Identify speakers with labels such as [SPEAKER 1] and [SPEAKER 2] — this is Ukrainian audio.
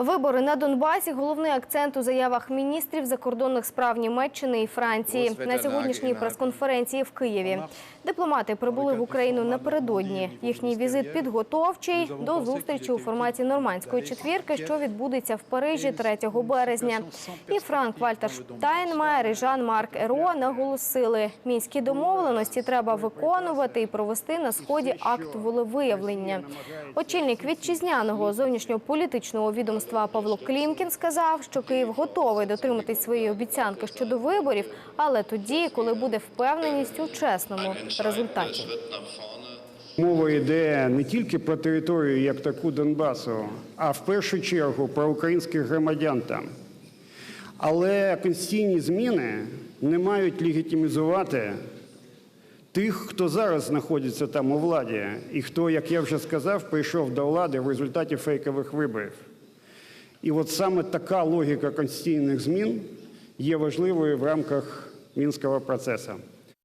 [SPEAKER 1] Вибори на Донбасі головний акцент у заявах міністрів закордонних справ Німеччини і Франції на сьогоднішній прес-конференції в Києві. Дипломати прибули в Україну напередодні. Їхній візит підготовчий до зустрічі у форматі нормандської четвірки, що відбудеться в Парижі 3 березня. І Франк Вальтер Штайнмаєр і Жан-Марк Еро наголосили, мінські домовленості треба виконувати і провести на сході акт волевиявлення. Очільник вітчизняного зовнішньополітичного відомства Павло Клімкін сказав, що Київ готовий дотриматись своєї обіцянки щодо виборів, але тоді, коли буде впевненість у чесному результаті.
[SPEAKER 2] Мова йде не тільки про територію як таку Донбасу, а в першу чергу про українських громадян там. Але конституційні зміни не мають легітимізувати тих, хто зараз знаходиться там у владі, і хто, як я вже сказав, прийшов до влади в результаті фейкових виборів. І от саме така логіка конституційних змін є важливою в рамках мінського процесу.